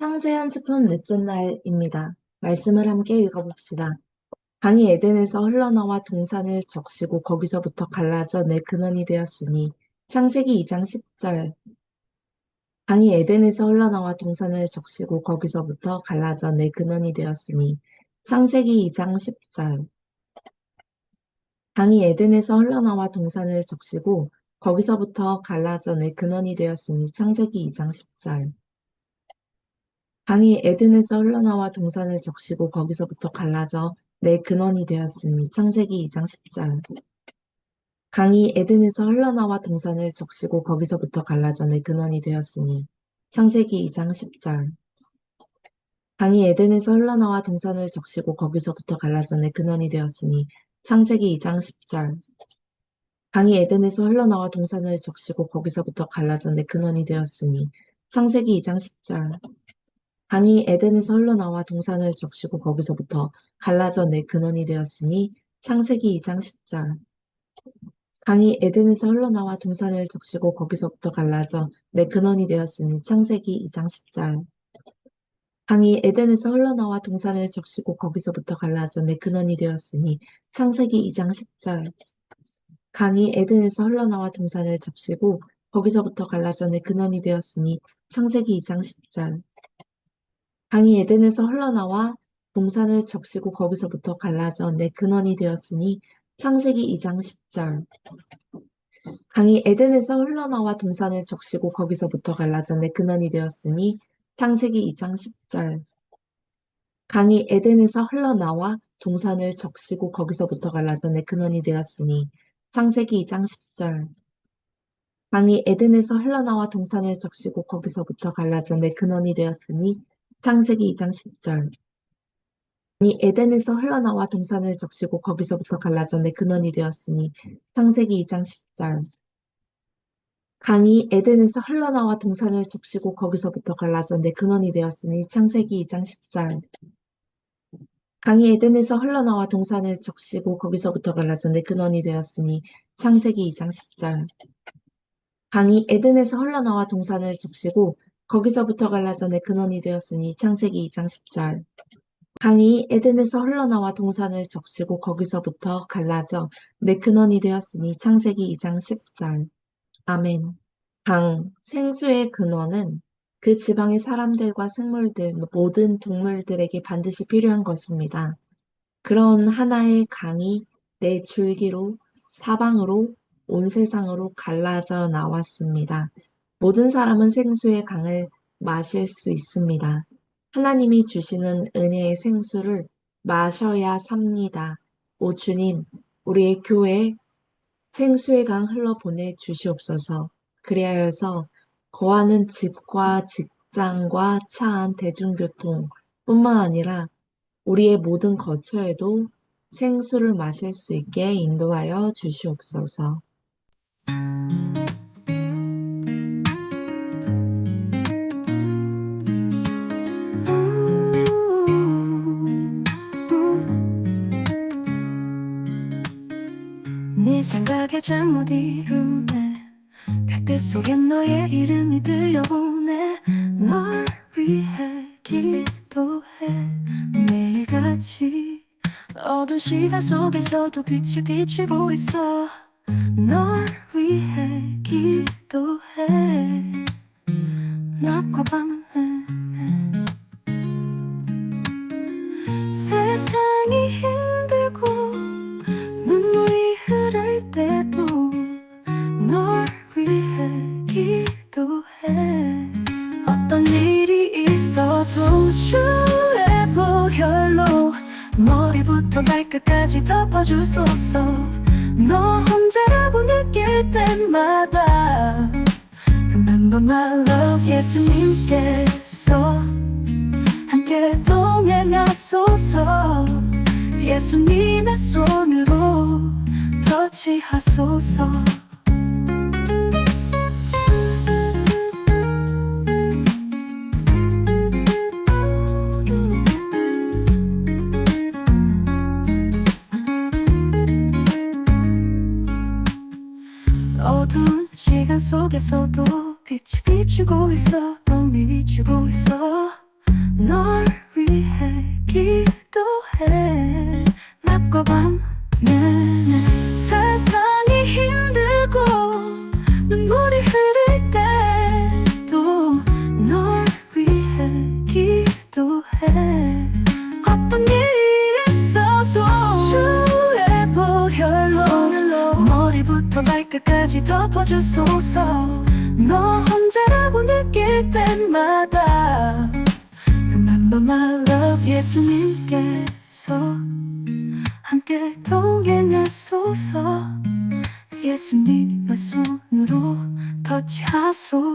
창세 연습은 넷째 날입니다. 말씀을 함께 읽어봅시다. 강이 에덴에서 흘러나와 동산을 적시고 거기서부터 갈라져 내 근원이 되었으니 창세기 2장 10절 강이 에덴에서 흘러나와 동산을 적시고 거기서부터 갈라져 내 근원이 되었으니 창세기 2장 10절 강이 에덴에서 흘러나와 동산을 적시고 거기서부터 갈라져 내 근원이 되었으니 창세기 2장 10절 강이 에덴에서 흘러나와 동산을 적시고 거기서부터 갈라져 내 근원이 되었으니 창세기 2장 10절 강이 에덴에서 흘러나와 동산을 적시고 거기서부터 갈라져 내 근원이 되었으니 창세기 2장 10절 강이 에덴에서 흘러나와 동산을 적시고 거기서부터 갈라져 내 근원이 되었으니 창세기 2장 10절 강이 에덴에서 흘러나와 동산을 적시고 거기서부터 갈라져 내 근원이 되었으니 창세기 2장 10절 강이 에덴에서 흘러나와 동산을 적시고 거기서부터 갈라져 내 근원이 되었으니 창세기 2장 10절 강이 에덴에서 흘러나와 동산을 적시고 거기서부터 갈라져 내 근원이 되었으니 창세기 2장 10절 강이 에덴에서 흘러나와 동산을 적시고 거기서부터 갈라져 내 근원이 되었으니 창세기 2장 10절 강이 에덴에서 흘러나와 동산을 적시고 거기서부터 갈라져 내 근원이 되었으니 창세기 2장 10절 강이 에덴에서 흘러나와 동산을 적시고 거기서부터 갈라져 내 근원이 되었으니 창세기 2장 10절. 강이 에덴에서 흘러나와 동산을 적시고 거기서부터 갈라져 내 근원이 되었으니 창세기 2장 10절. 강이 에덴에서 흘러나와 동산을 적시고 거기서부터 갈라져 내 근원이 되었으니 창세기 2장 10절. 강이 에덴에서 흘러나와 동산을 적시고 거기서부터 갈라져 내 근원이 되었으니 창세기 2장 10절 강이 에덴에서 흘러나와 동산을 적시고 거기서부터 갈라져 내 근원이 되었으니. 창세기 2장 10절 강이 에덴에서 흘러나와 동산을 적시고 거기서부터 갈라져 내 근원이 되었으니. 창세기 2장 10절 강이 에덴에서 흘러나와 동산을 적시고 거기서부터 갈라져 내 근원이 되었으니. 창세기 2장 10절 강이 에덴에서 흘러나와 동산을 적시고 거기서부터 갈라져 내 근원이 되었으니 창세기 2장 10절 강이 에덴에서 흘러나와 동산을 적시고 거기서부터 갈라져 내 근원이 되었으니 창세기 2장 10절 아멘 강, 생수의 근원은 그 지방의 사람들과 생물들, 모든 동물들에게 반드시 필요한 것입니다. 그런 하나의 강이 내 줄기로 사방으로 온 세상으로 갈라져 나왔습니다. 모든 사람은 생수의 강을 마실 수 있습니다. 하나님이 주시는 은혜의 생수를 마셔야 삽니다. 오 주님, 우리의 교회에 생수의 강 흘러 보내 주시옵소서. 그리하여서 거하는 집과 직장과 차 안 대중교통 뿐만 아니라 우리의 모든 거처에도 생수를 마실 수 있게 인도하여 주시옵소서. 생각에 잠못 이루네. 달빛 속에 너의 이름이 들려오네. 널 위해 기도해. 매일같이 어두운 시간 속에서도 빛이 비추고 있어. 널 위해 기도해. 낮과 밤은 세상이 머리부터 발끝까지 덮어주소서 너 혼자라고 느낄 때마다 Remember my love 예수님께서 함께 동행하소서 예수님의 손으로 터치하소서 속에서도 빛이 비추고 있어 널 비추고 있어. 널 위해 발끝까지 덮어주소서 너 혼자라고 느낄 때마다 Remember my love 예수님께서 함께 동행하소서 예수님의 손으로 터치하소서